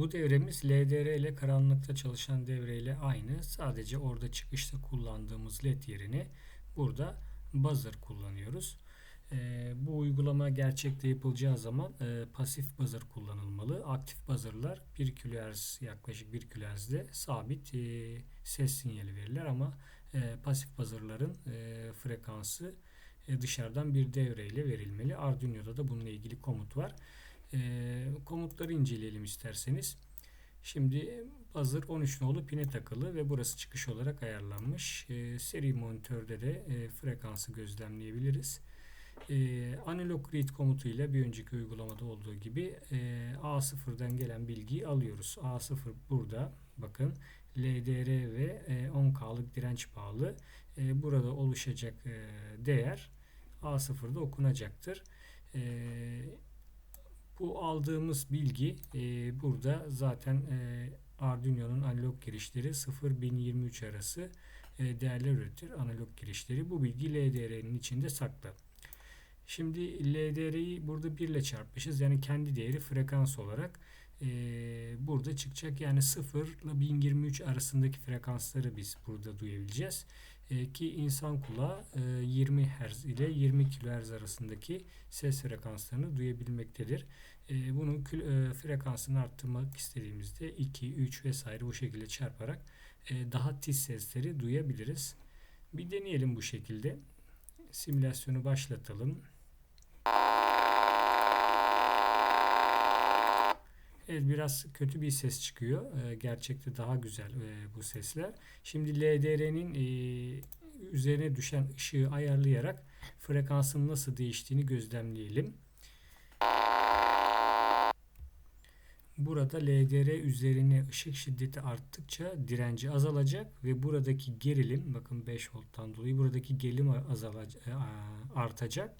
Bu devremiz LDR ile karanlıkta çalışan devreyle aynı. Sadece orada çıkışta kullandığımız led yerine burada buzzer kullanıyoruz. Ee, bu uygulama gerçekte yapılacağı zaman e, pasif buzzer kullanılmalı. Aktif buzzer'lar 1 kHz yaklaşık 1 kHz'de sabit e, ses sinyali verirler ama e, pasif buzzer'ların e, frekansı e, dışarıdan bir devreyle verilmeli. Arduino'da da bununla ilgili komut var. E, komutları inceleyelim isterseniz. Şimdi buzzer 13 nolu pine takılı ve burası çıkış olarak ayarlanmış. E, seri monitörde de e, frekansı gözlemleyebiliriz. E, analog read komutuyla bir önceki uygulamada olduğu gibi e, A0'dan gelen bilgiyi alıyoruz. A0 burada bakın LDR ve e, 10K'lık direnç bağlı. E, burada oluşacak e, değer A0'da okunacaktır. E, bu aldığımız bilgi e, burada zaten e, Arduino'nun analog girişleri 0-1023 arası e, değerler üretir. Analog girişleri. Bu bilgi LDR'nin içinde saklı. Şimdi LDR'yi burada 1 ile çarpmışız. Yani kendi değeri frekans olarak e, burada çıkacak. Yani 0 ile 1023 arasındaki frekansları biz burada duyabileceğiz. E, ki insan kulağı e, 20 Hz ile 20 kHz arasındaki ses frekanslarını duyabilmektedir. E, bunun e, frekansını arttırmak istediğimizde 2, 3 vesaire bu şekilde çarparak e, daha tiz sesleri duyabiliriz. Bir deneyelim bu şekilde. Simülasyonu başlatalım. Evet biraz kötü bir ses çıkıyor. Ee, gerçekte daha güzel e, bu sesler. Şimdi LDR'nin e, üzerine düşen ışığı ayarlayarak frekansın nasıl değiştiğini gözlemleyelim. Burada LDR üzerine ışık şiddeti arttıkça direnci azalacak ve buradaki gerilim bakın 5 volttan dolayı buradaki gerilim azalacak, e, artacak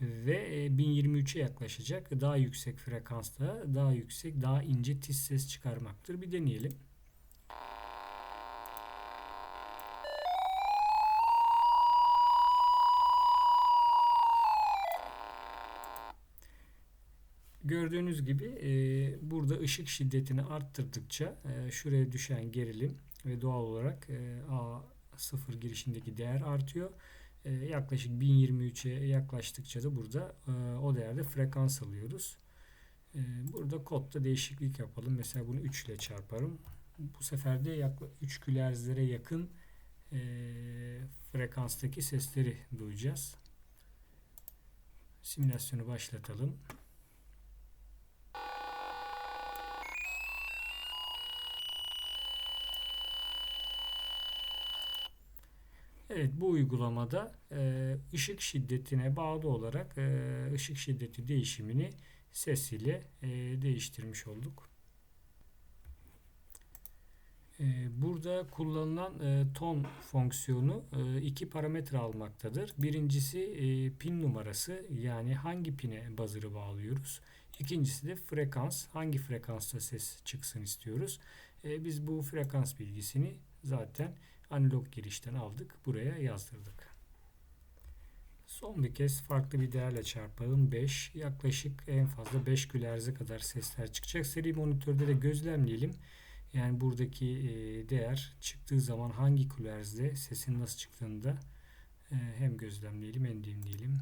ve 1023'e yaklaşacak. Daha yüksek frekansta daha yüksek daha ince tiz ses çıkarmaktır. Bir deneyelim. Gördüğünüz gibi e, burada ışık şiddetini arttırdıkça e, şuraya düşen gerilim ve doğal olarak e, A0 girişindeki değer artıyor. E, yaklaşık 1023'e yaklaştıkça da burada e, o değerde frekans alıyoruz. E, burada kodda değişiklik yapalım. Mesela bunu 3 ile çarparım. Bu sefer de yaklaşık 3 kHz'lere yakın e, frekanstaki sesleri duyacağız. Simülasyonu başlatalım. Evet bu uygulamada e, ışık şiddetine bağlı olarak e, ışık şiddeti değişimini ses ile e, değiştirmiş olduk. E, burada kullanılan e, ton fonksiyonu e, iki parametre almaktadır. Birincisi pin numarası yani hangi pine buzzer'ı bağlıyoruz. İkincisi de frekans hangi frekansta ses çıksın istiyoruz. E, biz bu frekans bilgisini zaten analog girişten aldık. Buraya yazdırdık. Son bir kez farklı bir değerle çarpalım. 5. Yaklaşık en fazla 5 kHz'e kadar sesler çıkacak. Seri monitörde de gözlemleyelim. Yani buradaki değer çıktığı zaman hangi kHz'de sesin nasıl çıktığını da hem gözlemleyelim hem dinleyelim.